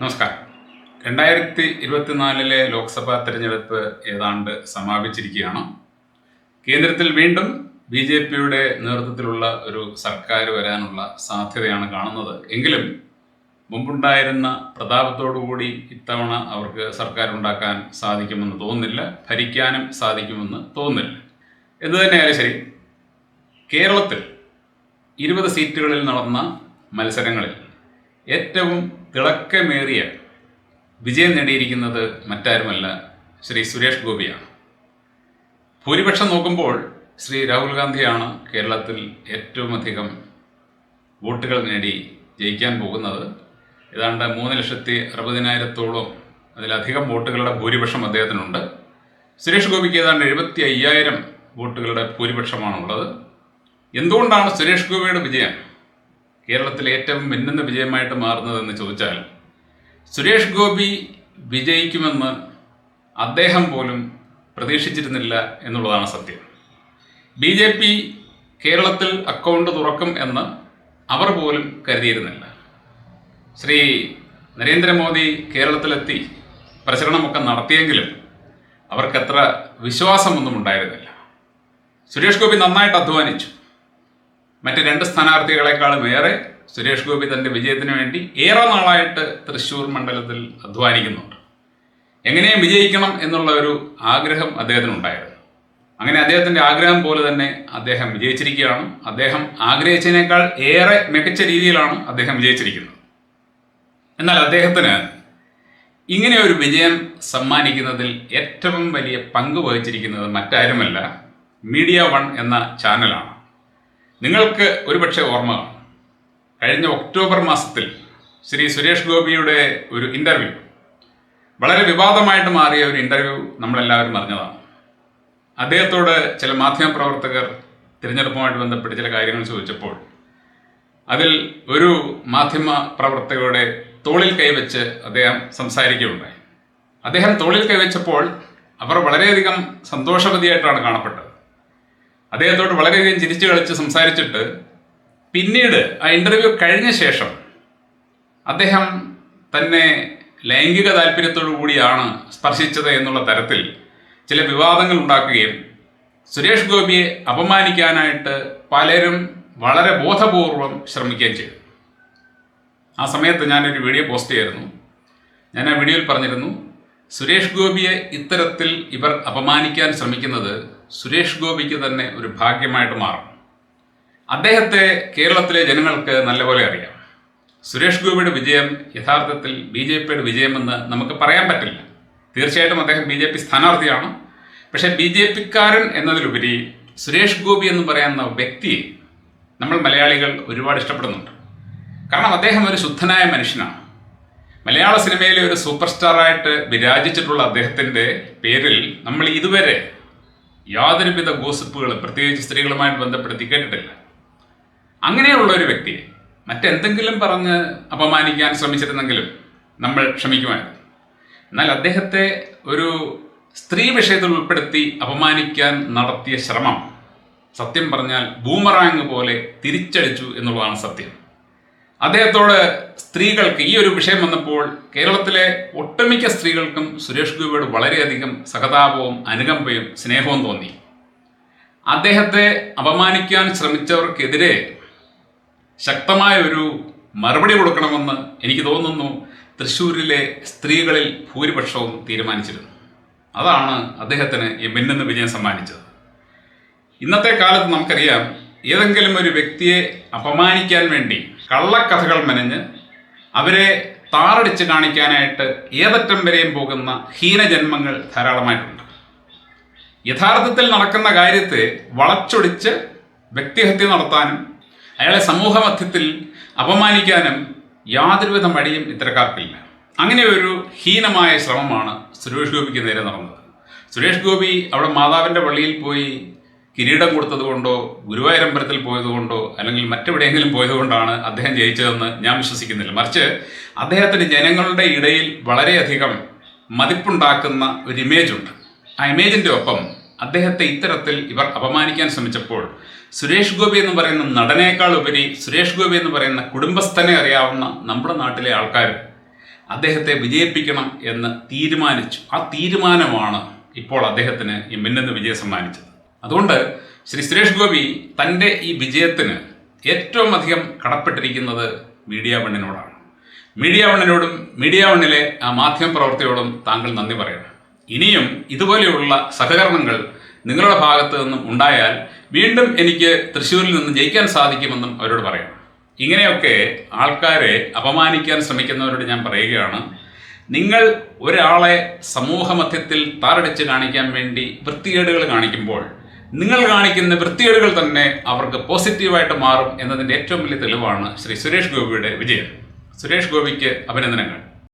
നമസ്കാരം. രണ്ടായിരത്തി ഇരുപത്തിനാലിലെ ലോക്സഭാ തെരഞ്ഞെടുപ്പ് ഏതാണ്ട് സമാപിച്ചിരിക്കുകയാണ്. കേന്ദ്രത്തിൽ വീണ്ടും ബി ജെ പിയുടെ നേതൃത്വത്തിലുള്ള ഒരു സർക്കാർ വരാനുള്ള സാധ്യതയാണ് കാണുന്നത്. എങ്കിലും മുമ്പുണ്ടായിരുന്ന പ്രതാപത്തോടുകൂടി ഇത്തവണ അവർക്ക് സർക്കാർ ഉണ്ടാക്കാൻ സാധിക്കുമെന്ന് തോന്നുന്നില്ല ഭരിക്കാനും സാധിക്കുമെന്ന് തോന്നുന്നില്ല. എന്തു തന്നെയായാലും ശരി കേരളത്തിൽ ഇരുപത് സീറ്റുകളിൽ നടന്ന മത്സരങ്ങളിൽ ഏറ്റവും തിളക്കമേറിയ വിജയം നേടിയിരിക്കുന്നത് മറ്റാരുമല്ല ശ്രീ സുരേഷ് ഗോപിയാണ്. ഭൂരിപക്ഷം നോക്കുമ്പോൾ ശ്രീ രാഹുൽ ഗാന്ധിയാണ് കേരളത്തിൽ ഏറ്റവും അധികം വോട്ടുകൾ നേടി ജയിക്കാൻ പോകുന്നത്. ഏതാണ്ട് മൂന്ന് ലക്ഷത്തി അറുപതിനായിരത്തോളം അതിലധികം വോട്ടുകളുടെ ഭൂരിപക്ഷം അദ്ദേഹത്തിനുണ്ട്. സുരേഷ് ഗോപിക്ക് ഏതാണ്ട് എഴുപത്തി അയ്യായിരം വോട്ടുകളുടെ ഭൂരിപക്ഷമാണുള്ളത്. എന്തുകൊണ്ടാണ് സുരേഷ് ഗോപിയുടെ വിജയം? കേരളത്തിലെ ഏറ്റവും മിന്നുന്ന വിജയമായിട്ട് മാറുന്നതെന്ന് ചോദിച്ചാൽ സുരേഷ് ഗോപി വിജയിക്കുമെന്ന് അദ്ദേഹം പോലും പ്രതീക്ഷിച്ചിരുന്നില്ല എന്നുള്ളതാണ് സത്യം. ബി ജെ പി കേരളത്തിൽ അക്കൗണ്ട് തുറക്കും എന്ന് അവർ പോലും കരുതിയിരുന്നില്ല. ശ്രീ നരേന്ദ്രമോദി കേരളത്തിലെത്തി പ്രചരണമൊക്കെ നടത്തിയെങ്കിലും അവർക്കത്ര വിശ്വാസമൊന്നും ഉണ്ടായിരുന്നില്ല. സുരേഷ് ഗോപി നന്നായിട്ട് അധ്വാനിച്ചു. മറ്റ് രണ്ട് സ്ഥാനാർത്ഥികളെക്കാളും ഏറെ സുരേഷ് ഗോപി തന്റെ വിജയത്തിന് വേണ്ടി ഏറെ നാളായിട്ട് തൃശ്ശൂർ മണ്ഡലത്തിൽ അധ്വാനിക്കുന്നുണ്ട്. എങ്ങനെയും വിജയിക്കണം എന്നുള്ള ഒരു ആഗ്രഹം അദ്ദേഹത്തിനുണ്ടായിരുന്നു. അങ്ങനെ അദ്ദേഹത്തിന്റെ ആഗ്രഹം പോലെ തന്നെ അദ്ദേഹം വിജയിച്ചിരിക്കുകയാണ്. അദ്ദേഹം ആഗ്രഹിച്ചതിനേക്കാൾ ഏറെ മികച്ച രീതിയിലാണ് അദ്ദേഹം വിജയിച്ചിരിക്കുന്നത്. എന്നാൽ അദ്ദേഹത്തിന് ഇങ്ങനെ ഒരു വിജയം സമ്മാനിക്കുന്നതിൽ ഏറ്റവും വലിയ പങ്ക് വഹിച്ചിരിക്കുന്നത് മറ്റാരുമല്ല മീഡിയ വൺ എന്ന ചാനലാണ്. നിങ്ങൾക്ക് ഒരുപക്ഷെ ഓർമ്മ കഴിഞ്ഞ ഒക്ടോബർ മാസത്തിൽ ശ്രീ സുരേഷ് ഗോപിയുടെ ഒരു ഇന്റർവ്യൂ വളരെ വിവാദമായിട്ട് മാറിയ ഒരു ഇന്റർവ്യൂ നമ്മളെല്ലാവരും അറിഞ്ഞതാണ്. അദ്ദേഹത്തോട് ചില മാധ്യമപ്രവർത്തകർ തിരഞ്ഞെടുപ്പുമായിട്ട് ബന്ധപ്പെട്ട് ചില കാര്യങ്ങൾ ചോദിച്ചപ്പോൾ അതിൽ ഒരു മാധ്യമ പ്രവർത്തകരുടെ തോളിൽ കൈവച്ച് അദ്ദേഹം സംസാരിക്കുകയുണ്ടായി. അദ്ദേഹം തോളിൽ കൈവച്ചപ്പോൾ അവർ വളരെയധികം സന്തോഷവതിയായിട്ടാണ് കാണപ്പെട്ടത്. അദ്ദേഹത്തോട് വളരെയധികം ചിരിച്ചു കളിച്ച് സംസാരിച്ചിട്ട് പിന്നീട് ആ ഇന്റർവ്യൂ കഴിഞ്ഞ ശേഷം അദ്ദേഹം തന്നെ ലൈംഗിക താല്പര്യത്തോടു കൂടിയാണ് സ്പർശിച്ചത് എന്നുള്ള തരത്തിൽ ചില വിവാദങ്ങൾ ഉണ്ടാക്കുകയും സുരേഷ് ഗോപിയെ അപമാനിക്കാനായിട്ട് പലരും വളരെ ബോധപൂർവം ശ്രമിക്കുകയും ചെയ്തു. ആ സമയത്ത് ഞാനൊരു വീഡിയോ പോസ്റ്റ് ചെയ്തിരുന്നു. ഞാൻ ആ വീഡിയോയിൽ പറഞ്ഞിരുന്നു സുരേഷ് ഗോപിയെ ഇത്തരത്തിൽ ഇവർ അപമാനിക്കാൻ ശ്രമിക്കുന്നത് സുരേഷ് ഗോപിക്ക് തന്നെ ഒരു ഭാഗ്യമായിട്ട് മാറും. അദ്ദേഹത്തെ കേരളത്തിലെ ജനങ്ങൾക്ക് നല്ലപോലെ അറിയാം. സുരേഷ് ഗോപിയുടെ വിജയം യഥാർത്ഥത്തിൽ ബി ജെ പിയുടെ വിജയമെന്ന് നമുക്ക് പറയാൻ പറ്റില്ല. തീർച്ചയായിട്ടും അദ്ദേഹം ബി ജെ പി സ്ഥാനാർത്ഥിയാണ്. പക്ഷേ ബി ജെ പിക്കാരൻ എന്നതിലുപരി സുരേഷ് ഗോപി എന്ന് പറയുന്ന വ്യക്തിയെ നമ്മൾ മലയാളികൾ ഒരുപാട് ഇഷ്ടപ്പെടുന്നുണ്ട്. കാരണം അദ്ദേഹം ഒരു ശുദ്ധനായ മനുഷ്യനാണ്. മലയാള സിനിമയിലെ ഒരു സൂപ്പർ സ്റ്റാറായിട്ട് വിരാജിച്ചിട്ടുള്ള അദ്ദേഹത്തിന്റെ പേരിൽ നമ്മൾ ഇതുവരെ യാതൊരുവിധ ഗോസിപ്പുകളും പ്രത്യേകിച്ച് സ്ത്രീകളുമായിട്ട് ബന്ധപ്പെടുത്തി കേട്ടിട്ടില്ല. അങ്ങനെയുള്ള ഒരു വ്യക്തിയെ മറ്റെന്തെങ്കിലും പറഞ്ഞ് അപമാനിക്കാൻ ശ്രമിച്ചിരുന്നെങ്കിലും നമ്മൾ ക്ഷമിക്കുമായിരുന്നു. എന്നാൽ അദ്ദേഹത്തെ ഒരു സ്ത്രീ വിഷയത്തിൽ ഉൾപ്പെടുത്തി അപമാനിക്കാൻ നടത്തിയ ശ്രമം സത്യം പറഞ്ഞാൽ ബൂമറാങ് പോലെ തിരിച്ചടിച്ചു എന്നുള്ളതാണ് സത്യം. അദ്ദേഹത്തോട് സ്ത്രീകൾക്ക് ഈ ഒരു വിഷയം വന്നപ്പോൾ കേരളത്തിലെ ഒട്ടുമിക്ക സ്ത്രീകൾക്കും സുരേഷ് ഗോപിയോട് വളരെയധികം സഹതാപവും അനുകമ്പയും സ്നേഹവും തോന്നി. അദ്ദേഹത്തെ അപമാനിക്കാൻ ശ്രമിച്ചവർക്കെതിരെ ശക്തമായ ഒരു മറുപടി കൊടുക്കണമെന്ന് എനിക്ക് തോന്നുന്നു തൃശ്ശൂരിലെ സ്ത്രീകളിൽ ഭൂരിപക്ഷവും തീരുമാനിച്ചിരുന്നു. അതാണ് അദ്ദേഹത്തിന് ഈ മിന്നുന്ന വിജയം സമ്മാനിച്ചത്. ഇന്നത്തെ കാലത്ത് നമുക്കറിയാം ഏതെങ്കിലും ഒരു വ്യക്തിയെ അപമാനിക്കാൻ വേണ്ടി കള്ളക്കഥകൾ മെനഞ്ഞ് അവരെ താറടിച്ച് കാണിക്കാനായിട്ട് ഏതറ്റം വരെയും പോകുന്ന ഹീനജന്മങ്ങൾ ധാരാളമായിട്ടുണ്ട്. യഥാർത്ഥത്തിൽ നടക്കുന്ന കാര്യത്തെ വളച്ചൊടിച്ച് വ്യക്തിഹത്യ നടത്താനും അയാളെ സമൂഹമധ്യത്തിൽ അപമാനിക്കാനും യാതൊരുവിധ മടിയും ഇത്തരക്കാർക്കില്ല. അങ്ങനെ ഒരു ഹീനമായ ശ്രമമാണ് സുരേഷ് ഗോപിക്ക് നേരെ നടന്നത്. സുരേഷ് ഗോപി അവിടെ മാതാവിന്റെ പള്ളിയിൽ പോയി കിരീടം കൊടുത്തതുകൊണ്ടോ ഗുരുവായൂരമ്പലത്തിൽ പോയതുകൊണ്ടോ അല്ലെങ്കിൽ മറ്റെവിടെയെങ്കിലും പോയതുകൊണ്ടാണ് അദ്ദേഹം ജയിച്ചതെന്ന് ഞാൻ വിശ്വസിക്കുന്നില്ല. മറിച്ച് അദ്ദേഹത്തിന് ജനങ്ങളുടെ ഇടയിൽ വളരെയധികം മതിപ്പുണ്ടാക്കുന്ന ഒരു ഇമേജ് ഉണ്ട്. ആ ഇമേജിന്റെ ഒപ്പം അദ്ദേഹത്തെ ഇത്തരത്തിൽ ഇവർ അപമാനിക്കാൻ ശ്രമിച്ചപ്പോൾ സുരേഷ് ഗോപി എന്ന് പറയുന്ന നടനേക്കാൾ ഉപരി സുരേഷ് ഗോപി എന്ന് പറയുന്ന കുടുംബസ്ഥനെ അറിയാവുന്ന നമ്മുടെ നാട്ടിലെ ആൾക്കാർ അദ്ദേഹത്തെ വിജയിപ്പിക്കണം എന്ന് തീരുമാനിച്ചു. ആ തീരുമാനമാണ് ഇപ്പോൾ അദ്ദേഹത്തിന് ഈ മിന്നുന്ന വിജയം സമ്മാനിച്ചത്. അതുകൊണ്ട് ശ്രീ സുരേഷ് ഗോപി തന്റെ ഈ വിജയത്തിന് ഏറ്റവും അധികം കടപ്പെട്ടിരിക്കുന്നത് മീഡിയ വണ്ണിനോടാണ്. മീഡിയ വണ്ണിനോടും മീഡിയ വണ്ണിലെ ആ മാധ്യമപ്രവർത്തിയോടും താങ്കൾ നന്ദി പറയണം. ഇനിയും ഇതുപോലെയുള്ള സഹകരണങ്ങൾ നിങ്ങളുടെ ഭാഗത്തു നിന്നും ഉണ്ടായാൽ വീണ്ടും എനിക്ക് തൃശ്ശൂരിൽ നിന്ന് ജയിക്കാൻ സാധിക്കുമെന്നും അവരോട് പറയണം. ഇങ്ങനെയൊക്കെ ആൾക്കാരെ അപമാനിക്കാൻ ശ്രമിക്കുന്നവരോട് ഞാൻ പറയുകയാണ് നിങ്ങൾ ഒരാളെ സമൂഹമധ്യത്തിൽ താറടിച്ച് കാണിക്കാൻ വേണ്ടി വൃത്തികേടുകൾ കാണിക്കുമ്പോൾ നിങ്ങൾ കാണിക്കുന്ന വൃത്തികേടുകൾ തന്നെ അവർക്ക് പോസിറ്റീവായിട്ട് മാറും എന്നതിന്റെ ഏറ്റവും വലിയ തെളിവാണ് ശ്രീ സുരേഷ് ഗോപിയുടെ വിജയം. സുരേഷ് ഗോപിക്ക് അഭിനന്ദനങ്ങൾ.